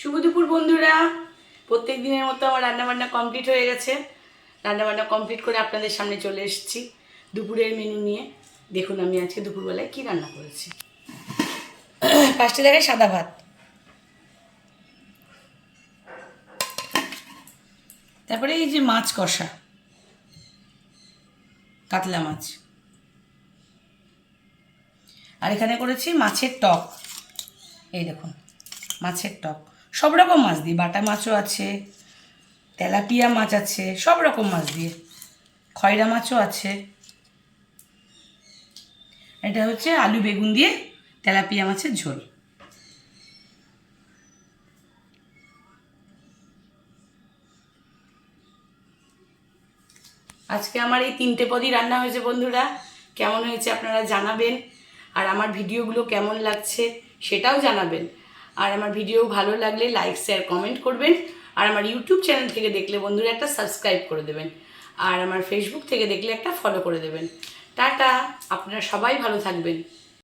শুভ দুপুর বন্ধুরা। প্রত্যেক দিনের মতো আমার রান্নাবান্না কমপ্লিট হয়ে গেছে। রান্নাবান্না কমপ্লিট করে আপনাদের সামনে চলে এসেছি দুপুরের মেনু নিয়ে। দেখুন আমি আজকে দুপুরবেলায় কী রান্না করেছি। ফার্স্টে দেখায় সাদা ভাত। তারপরে এই যে মাছ কষা। কাতলা মাছ। আর এখানে করেছি মাছের টক। এই দেখুন, মাছের টক। সব রকম মাছ দিয়ে, বাটা মাছও আছে, তেলাপিয়া মাছ আছে, সব রকম মাছ দিয়ে। খয়রা মাছও আছে। এটা হচ্ছে আলু বেগুন দিয়ে তেলাপিয়া মাছের ঝোল। আজকে আমার এই তিনটে পদই রান্না হয়েছে বন্ধুরা। কেমন হয়েছে আপনারা জানাবেন। আর আমার ভিডিওগুলো কেমন লাগছে সেটাও জানাবেন। আর আমার ভিডিও ভালো লাগলে লাইক শেয়ার কমেন্ট করবেন। আর আমার ইউটিউব চ্যানেল থেকে দেখলে বন্ধুরা একটা সাবস্ক্রাইব করে দেবেন। আর আমার ফেসবুক থেকে দেখলে একটা ফলো করে দেবেন। টাটা, আপনারা সবাই ভালো থাকবেন।